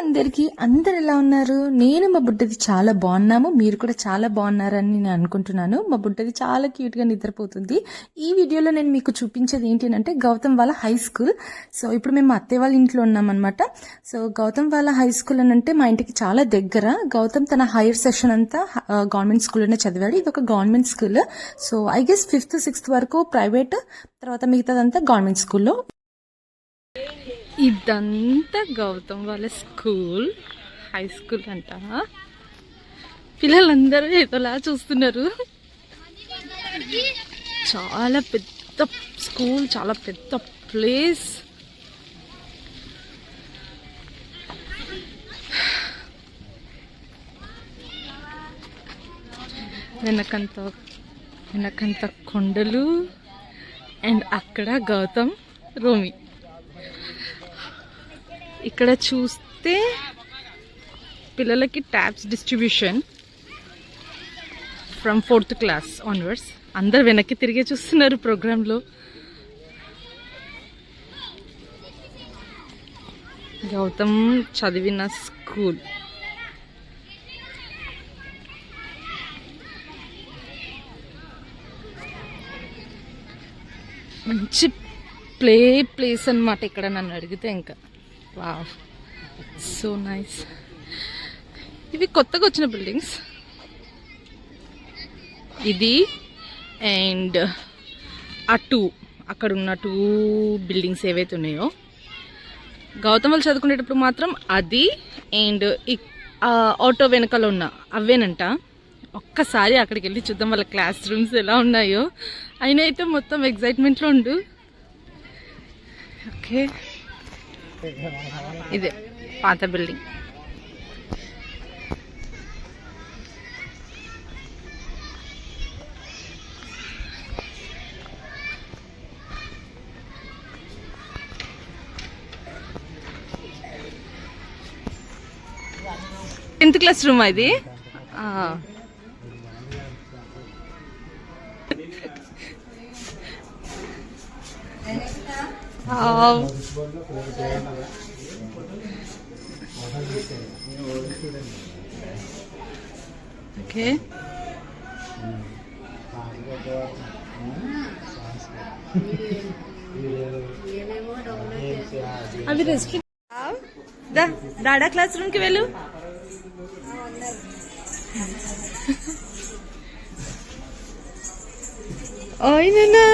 అందరికీ అందరు ఎలా ఉన్నారు? నేను మా బుడ్డది చాలా బాగున్నాము. మీరు కూడా చాలా బాగున్నారని నేను అనుకుంటున్నాను. మా బుడ్డది చాలా క్యూట్గా నిద్రపోతుంది. ఈ వీడియోలో నేను మీకు చూపించేది ఏంటి అంటే గౌతమ్ వాళ్ళ హై స్కూల్. సో ఇప్పుడు మేము అత్తయ్య వాళ్ళ ఇంట్లో ఉన్నామన్నమాట. సో గౌతమ్ వాళ్ళ హై స్కూల్ అని అంటే మా ఇంటికి చాలా దగ్గర. గౌతమ్ తన హైయర్ సెషన్ అంతా గవర్నమెంట్ స్కూల్లోనే చదివాడు. ఇది ఒక government school. So I guess fifth sixth వరకు ప్రైవేట్ తర్వాత మిగతాదంతా గవర్నమెంట్ స్కూల్లో. ఇదంతా గౌతమ్ వాళ్ళ స్కూల్ హై స్కూల్ అంట. పిల్లలందరూ ఏదోలా చూస్తున్నారు. చాలా పెద్ద స్కూల్ చాలా పెద్ద ప్లేస్. వెనకంత వెనకంత కొండలు. అండ్ అక్కడ గౌతమ్ రోమి. ఇక్కడ చూస్తే పిల్లలకి tabs distribution from fourth class onwards. అందరు వెనక్కి తిరిగే చూస్తున్నారు ప్రోగ్రాంలో. గౌతమ్ చదివిన స్కూల్. మంచి ప్లే ప్లేస్ అన్నమాట ఇక్కడ నన్ను అడిగితే ఇంకా. వావ్ సో నైస్ ఇవి కొత్తగా వచ్చిన బిల్డింగ్స్ ఇది అండ్ అటు అక్కడ ఉన్న టూ బిల్డింగ్స్ ఏవైతే ఉన్నాయో గౌతమ్ వాళ్ళు చదువుకునేటప్పుడు మాత్రం అది అండ్ ఆటో వెనకాల ఉన్న అవేనంట ఒక్కసారి అక్కడికి వెళ్ళి చూద్దాం వాళ్ళ క్లాస్ రూమ్స్ ఎలా ఉన్నాయో. అయినా అయితే మొత్తం ఎగ్జైట్మెంట్లో ఉండు. ఓకే ఇదే పాత బిల్డింగ్. టెన్త్ క్లాస్ రూమ్ ఇది? ఓకే. అవి రెస్ట్రిక్ట్ డాడా క్లాస్ రూమ్కి వెళ్ళు. ఓయ్నా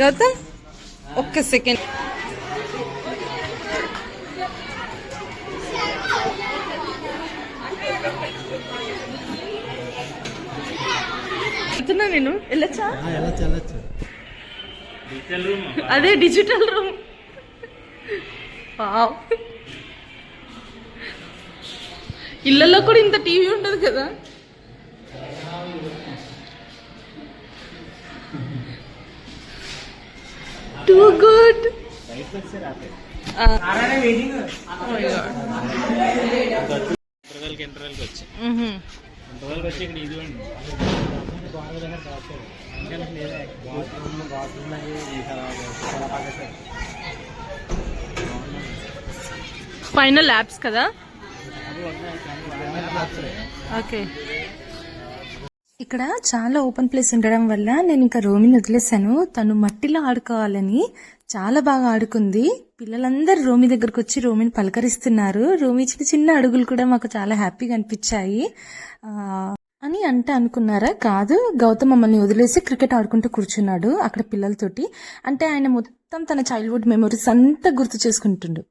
గౌతమ్ ఒక్క సెకండ్. వెళ్తున్నా నేను? వెళ్ళచ్చా? అదే డిజిటల్ రూమ్. ఇళ్ళల్లో కూడా ఇంత టీవీ ఉండదు కదా? టూ గుడ్ ఇంటర్వెల్కి ఇంటర్వెల్కి వచ్చి. ఇంటర్వెల్కి వచ్చి ఇక్కడ ఇది అండి ఫైనల్ ల్యాబ్స్ కదా? ఓకే ఇక్కడ చాలా ఓపెన్ ప్లేస్ ఉండడం వల్ల నేను ఇంకా రోమిని వదిలేశాను. తను మట్టిలో ఆడుకోవాలని చాలా బాగా ఆడుకుంది. పిల్లలందరూ రోమి దగ్గరకు వచ్చి రోమిని పలకరిస్తున్నారు. రోమి చిన్న చిన్న అడుగులు కూడా మాకు చాలా హ్యాపీగా అనిపించాయి. అని అంటే అనుకున్నారా? కాదు. గౌతమ్ మమ్మల్ని వదిలేసి క్రికెట్ ఆడుకుంటూ కూర్చున్నాడు అక్కడ పిల్లలతోటి. అంటే ఆయన మొత్తం తన చైల్డ్హుడ్ మెమొరీస్ అంతా గుర్తు చేసుకుంటుండు.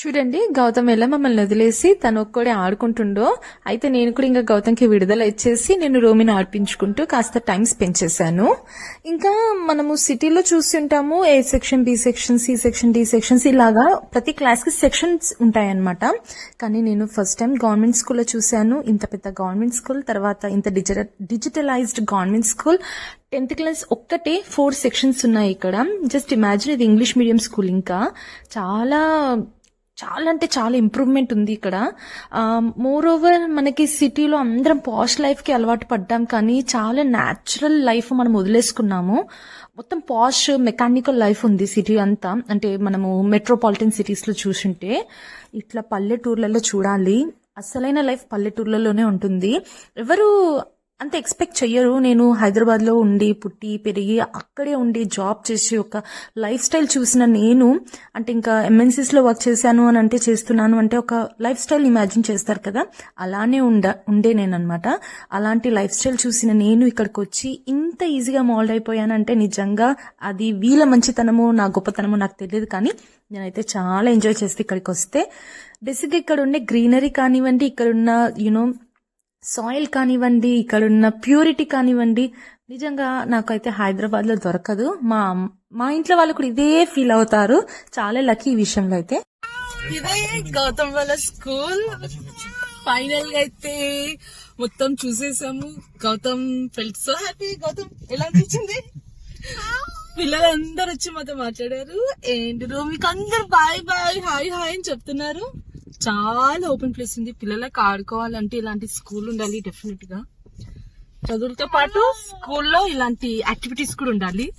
చూడండి గౌతమ్ ఎలా మమ్మల్ని వదిలేసి తను ఒక్కడే ఆడుకుంటుండో. అయితే నేను కూడా ఇంకా గౌతమ్కి విడుదల ఇచ్చేసి నేను రోమిని ఆడిపించుకుంటూ కాస్త టైం స్పెండ్ చేశాను. ఇంకా మనము సిటీలో చూస్తుంటాము A section B section C section D sections ఇలాగా ప్రతి క్లాస్కి సెక్షన్స్ ఉంటాయన్నమాట. కానీ నేను ఫస్ట్ టైం గవర్నమెంట్ స్కూల్లో చూశాను. ఇంత పెద్ద గవర్నమెంట్ స్కూల్ తర్వాత ఇంత digital digitalized government school. Tenth class ఒక్కటే ఫోర్ సెక్షన్స్ ఉన్నాయి ఇక్కడ. జస్ట్ ఇమాజిన్ ఇది ఇంగ్లీష్ మీడియం స్కూల్ ఇంకా. చాలా చాలా అంటే చాలా ఇంప్రూవ్మెంట్ ఉంది ఇక్కడ. మోర్ ఓవర్ మనకి సిటీలో అందరం పాష్ లైఫ్కి అలవాటు పడ్డాం కానీ చాలా న్యాచురల్ లైఫ్ మనం వదిలేసుకున్నాము. మొత్తం పాష్ మెకానికల్ లైఫ్ ఉంది సిటీ అంతా. అంటే మనము మెట్రోపాలిటన్ సిటీస్లో చూసుంటే ఇట్లా పల్లెటూర్లలో చూడాలి. అసలైన లైఫ్ పల్లెటూర్లలోనే ఉంటుంది. ఎవరు అంత ఎక్స్పెక్ట్ చెయ్యరు. నేను హైదరాబాద్లో ఉండి పుట్టి పెరిగి అక్కడే ఉండి జాబ్ చేసి ఒక లైఫ్ స్టైల్ చూసిన నేను అంటే ఇంకా ఎంఎన్సీస్లో వర్క్ చేశాను అని అంటే చేస్తున్నాను అంటే ఒక లైఫ్ స్టైల్ ఇమాజిన్ చేస్తారు కదా. అలానే ఉండ ఉండే నేను అనమాట అలాంటి లైఫ్ స్టైల్ చూసిన నేను ఇక్కడికి వచ్చి ఇంత ఈజీగా మోల్డ్ అయిపోయానంటే నిజంగా అది వీళ్ళ మంచితనము నా గొప్పతనము నాకు తెలియదు కానీ నేనైతే చాలా ఎంజాయ్ చేస్తే ఇక్కడికి వస్తే బేసిక్గా ఇక్కడ ఉండే గ్రీనరీ కానివ్వండి ఇక్కడ ఉన్న యూనో సాయిల్ కానివ్వండి ఇక్కడ ఉన్న ప్యూరిటీ కానివ్వండి నిజంగా నాకైతే హైదరాబాద్లో దొరకదు. మా మా ఇంట్లో వాళ్ళు కూడా ఇదే ఫీల్ అవుతారు. చాలా లక్కీ ఈ విషయంలో అయితే. ఇదే గౌతమ్ వాళ్ళ స్కూల్. ఫైనల్గా అయితే మొత్తం చూసేసాము. Gautam felt so happy Gautam ఎలా అనిపించింది? పిల్లలందరూ వచ్చి మాతో మాట్లాడారు. ఏంటి మీకు అందరు బాయ్ బాయ్ హాయ్ హాయ్ అని చెప్తున్నారు. చాలా ఓపెన్ ప్లేస్ ఉంది. పిల్లలకు ఆడుకోవాలంటే ఇలాంటి స్కూల్ ఉండాలి డెఫినెట్గా. చదువులతో పాటు స్కూల్లో ఇలాంటి యాక్టివిటీస్ కూడా ఉండాలి.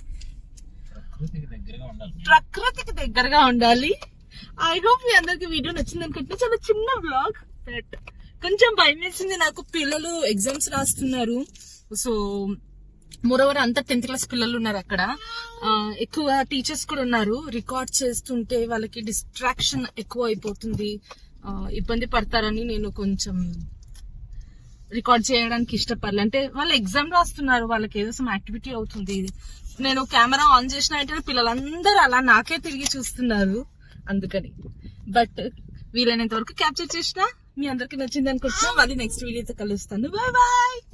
ప్రకృతికి దగ్గరగా ఉండాలి. ప్రకృతికి దగ్గరగా ఉండాలి. ఐ హోప్ మీ అందరికి వీడియో నచ్చింది అనుకుంటే చాలా చిన్న బ్లాగ్ బట్ కొంచెం భయం వేసింది నాకు. పిల్లలు ఎగ్జామ్స్ రాస్తున్నారు. సో మోరోవర్ అంతా టెన్త్ క్లాస్ పిల్లలు ఉన్నారు అక్కడ. ఎక్కువ టీచర్స్ కూడా ఉన్నారు. రికార్డ్ చేస్తుంటే వాళ్ళకి డిస్ట్రాక్షన్ ఎక్కువ అయిపోతుంది. ఇబ్బంది పడతారని నేను కొంచెం రికార్డ్ చేయడానికి ఇష్టపడలే. అంటే వాళ్ళు ఎగ్జామ్ రాస్తున్నారు వాళ్ళకి ఏదో సమ్ యాక్టివిటీ అవుతుంది. నేను కెమెరా ఆన్ చేసిన వెంటనే పిల్లలందరూ అలా నాకే తిరిగి చూస్తున్నారు అందుకని. బట్ వీలైనంత వరకు క్యాప్చర్ చేసిన మీ అందరికి నచ్చింది అనుకుంటున్నాం. మళ్ళీ నెక్స్ట్ వీడియోతో కలుస్తాను. Bye bye